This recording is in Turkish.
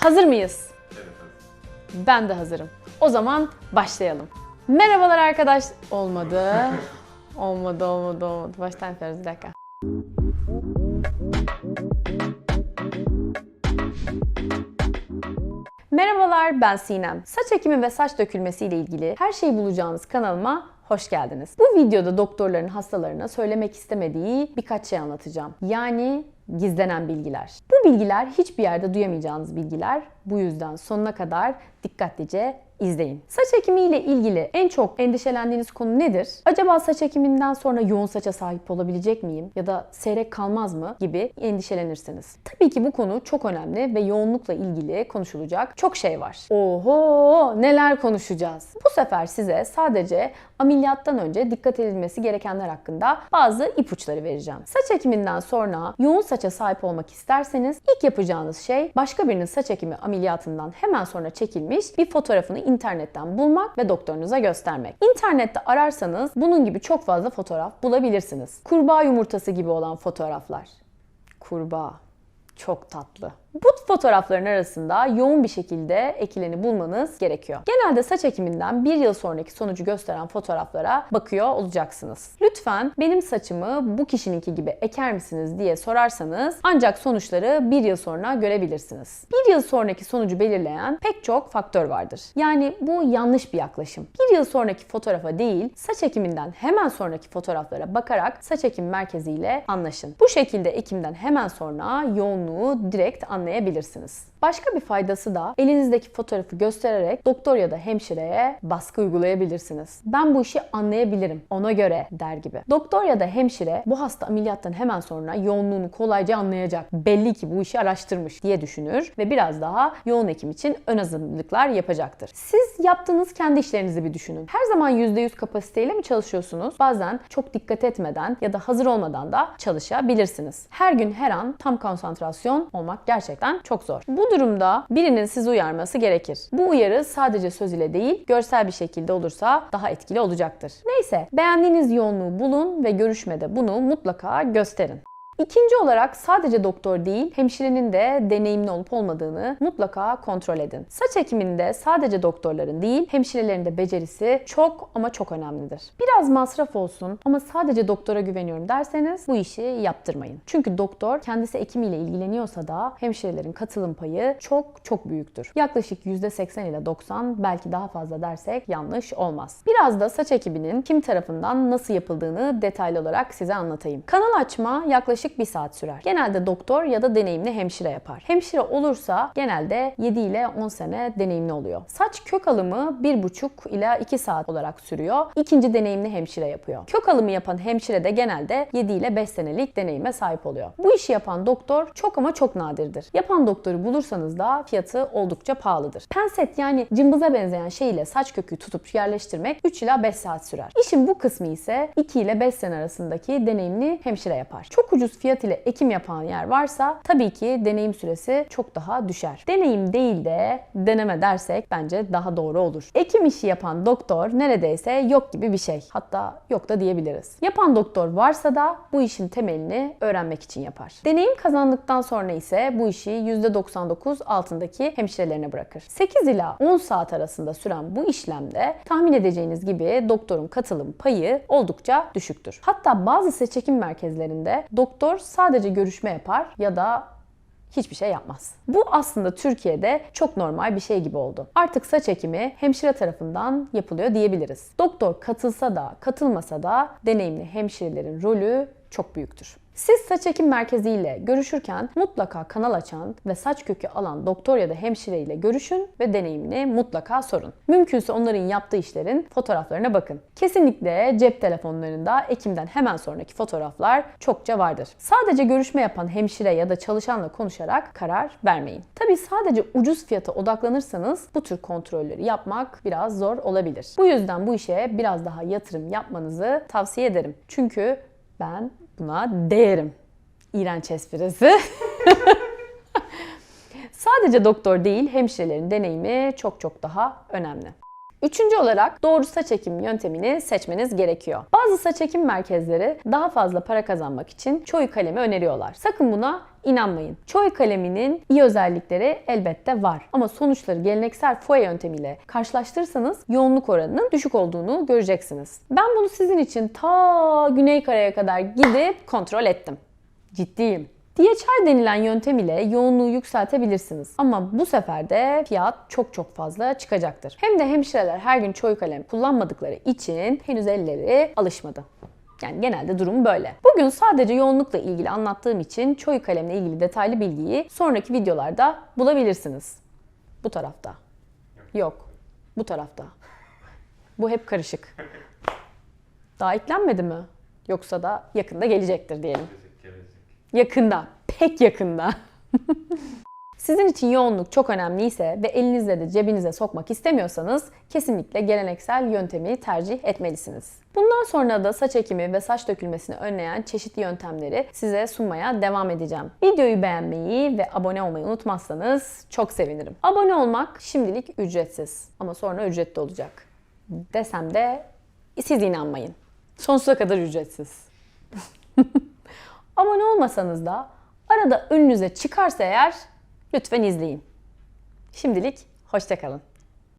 Hazır mıyız? Evet hazır. Ben de hazırım. O zaman başlayalım. Merhabalar arkadaş... Olmadı. olmadı, olmadı, olmadı. Baştan yapıyoruz bir dakika. Merhabalar ben Sinem. Saç ekimi ve saç dökülmesi ile ilgili her şeyi bulacağınız kanalıma hoş geldiniz. Bu videoda doktorların hastalarına söylemek istemediği birkaç şey anlatacağım. Yani gizlenen bilgiler. Bu bilgiler hiçbir yerde duyamayacağınız bilgiler. Bu yüzden sonuna kadar dikkatlice izleyin. Saç ekimi ile ilgili en çok endişelendiğiniz konu nedir? Acaba saç ekiminden sonra yoğun saça sahip olabilecek miyim? Ya da seyrek kalmaz mı? gibi endişelenirsiniz. Tabii ki bu konu çok önemli ve yoğunlukla ilgili konuşulacak çok şey var. Oho neler konuşacağız? Bu sefer size sadece ameliyattan önce dikkat edilmesi gerekenler hakkında bazı ipuçları vereceğim. Saç ekiminden sonra yoğun saça sahip olmak isterseniz ilk yapacağınız şey başka birinin saç ekimi ameliyatından hemen sonra çekilmiş bir fotoğrafını internetten bulmak ve doktorunuza göstermek. İnternette ararsanız bunun gibi çok fazla fotoğraf bulabilirsiniz. Kurbağa yumurtası gibi olan fotoğraflar. Kurbağa. Çok tatlı. Bu fotoğrafların arasında yoğun bir şekilde ekileni bulmanız gerekiyor. Genelde saç ekiminden bir yıl sonraki sonucu gösteren fotoğraflara bakıyor olacaksınız. Lütfen benim saçımı bu kişininki gibi eker misiniz diye sorarsanız ancak sonuçları bir yıl sonra görebilirsiniz. Bir yıl sonraki sonucu belirleyen pek çok faktör vardır. Yani bu yanlış bir yaklaşım. Bir yıl sonraki fotoğrafa değil, saç ekiminden hemen sonraki fotoğraflara bakarak saç ekim merkeziyle anlaşın. Bu şekilde ekimden hemen sonra yoğunluğu direkt anlayabilirsiniz. Başka bir faydası da elinizdeki fotoğrafı göstererek doktor ya da hemşireye baskı uygulayabilirsiniz. Ben bu işi anlayabilirim ona göre der gibi. Doktor ya da hemşire bu hasta ameliyattan hemen sonra yoğunluğunu kolayca anlayacak. Belli ki bu işi araştırmış diye düşünür ve biraz daha yoğun ekim için ön hazırlıklar yapacaktır. Siz yaptığınız kendi işlerinizi bir düşünün. Her zaman %100 kapasiteyle mi çalışıyorsunuz? Bazen çok dikkat etmeden ya da hazır olmadan da çalışabilirsiniz. Her gün her an tam konsantrasyon olmak gerçekten çok zor. Bu durumda birinin sizi uyarması gerekir. Bu uyarı sadece söz ile değil, görsel bir şekilde olursa daha etkili olacaktır. Neyse, beğendiğiniz yoğunluğu bulun ve görüşmede bunu mutlaka gösterin. İkinci olarak sadece doktor değil, hemşirenin de deneyimli olup olmadığını mutlaka kontrol edin. Saç ekiminde sadece doktorların değil, hemşirelerin de becerisi çok ama çok önemlidir. Biraz masraf olsun ama sadece doktora güveniyorum derseniz bu işi yaptırmayın. Çünkü doktor kendisi ekimiyle ilgileniyorsa da hemşirelerin katılım payı çok çok büyüktür. Yaklaşık %80 ile 90 belki daha fazla dersek yanlış olmaz. Biraz da saç ekibinin kim tarafından nasıl yapıldığını detaylı olarak size anlatayım. Kanal açma yaklaşık bir saat sürer. Genelde doktor ya da deneyimli hemşire yapar. Hemşire olursa genelde 7 ile 10 sene deneyimli oluyor. Saç kök alımı 1,5 ila 2 saat olarak sürüyor. İkinci deneyimli hemşire yapıyor. Kök alımı yapan hemşire de genelde 7 ile 5 senelik deneyime sahip oluyor. Bu işi yapan doktor çok ama çok nadirdir. Yapan doktoru bulursanız da fiyatı oldukça pahalıdır. Penset yani cımbıza benzeyen şey ile saç kökü tutup yerleştirmek 3 ila 5 saat sürer. İşin bu kısmı ise 2 ile 5 sene arasındaki deneyimli hemşire yapar. Çok ucuz fiyat ile ekim yapan yer varsa tabii ki deneyim süresi çok daha düşer. Deneyim değil de deneme dersek bence daha doğru olur. Ekim işi yapan doktor neredeyse yok gibi bir şey. Hatta yok da diyebiliriz. Yapan doktor varsa da bu işin temelini öğrenmek için yapar. Deneyim kazandıktan sonra ise bu işi %99 altındaki hemşirelerine bırakır. 8 ila 10 saat arasında süren bu işlemde tahmin edeceğiniz gibi doktorun katılım payı oldukça düşüktür. Hatta bazı saç ekim merkezlerinde doktor sadece görüşme yapar ya da hiçbir şey yapmaz. Bu aslında Türkiye'de çok normal bir şey gibi oldu. Artık saç ekimi hemşire tarafından yapılıyor diyebiliriz. Doktor katılsa da katılmasa da deneyimli hemşirelerin rolü çok büyüktür. Siz saç ekim merkeziyle görüşürken mutlaka kanal açan ve saç kökü alan doktor ya da hemşire ile görüşün ve deneyimini mutlaka sorun. Mümkünse onların yaptığı işlerin fotoğraflarına bakın. Kesinlikle cep telefonlarında ekimden hemen sonraki fotoğraflar çokça vardır. Sadece görüşme yapan hemşire ya da çalışanla konuşarak karar vermeyin. Tabi sadece ucuz fiyata odaklanırsanız bu tür kontrolleri yapmak biraz zor olabilir. Bu yüzden bu işe biraz daha yatırım yapmanızı tavsiye ederim. Çünkü ben buna değerim. İğrenç esprisi. Sadece doktor değil, hemşirelerin deneyimi çok çok daha önemli. Üçüncü olarak doğru saç ekim yöntemini seçmeniz gerekiyor. Bazı saç ekim merkezleri daha fazla para kazanmak için çoyu kalemi öneriyorlar. Sakın buna inanmayın. Çoy kaleminin iyi özellikleri elbette var. Ama sonuçları geleneksel foya yöntemiyle karşılaştırırsanız yoğunluk oranının düşük olduğunu göreceksiniz. Ben bunu sizin için ta Güney Kore'ye kadar gidip kontrol ettim. Ciddiyim. DHI denilen yöntem ile yoğunluğu yükseltebilirsiniz. Ama bu sefer de fiyat çok çok fazla çıkacaktır. Hem de hemşireler her gün çoy kalem kullanmadıkları için henüz elleri alışmadı. Yani genelde durum böyle. Bugün sadece yoğunlukla ilgili anlattığım için çoy kalemle ilgili detaylı bilgiyi sonraki videolarda bulabilirsiniz. Bu tarafta. Yok. Bu tarafta. Bu hep karışık. Daha eklenmedi mi? Yoksa da yakında gelecektir diyelim. Yakında, pek yakında. Sizin için yoğunluk çok önemliyse ve elinizle de cebinize sokmak istemiyorsanız kesinlikle geleneksel yöntemi tercih etmelisiniz. Bundan sonra da saç ekimi ve saç dökülmesini önleyen çeşitli yöntemleri size sunmaya devam edeceğim. Videoyu beğenmeyi ve abone olmayı unutmazsanız çok sevinirim. Abone olmak şimdilik ücretsiz ama sonra ücretli olacak. Desem de siz inanmayın. Sonsuza kadar ücretsiz. Abone olmasanız da arada önünüze çıkarsa eğer lütfen izleyin. Şimdilik hoşçakalın.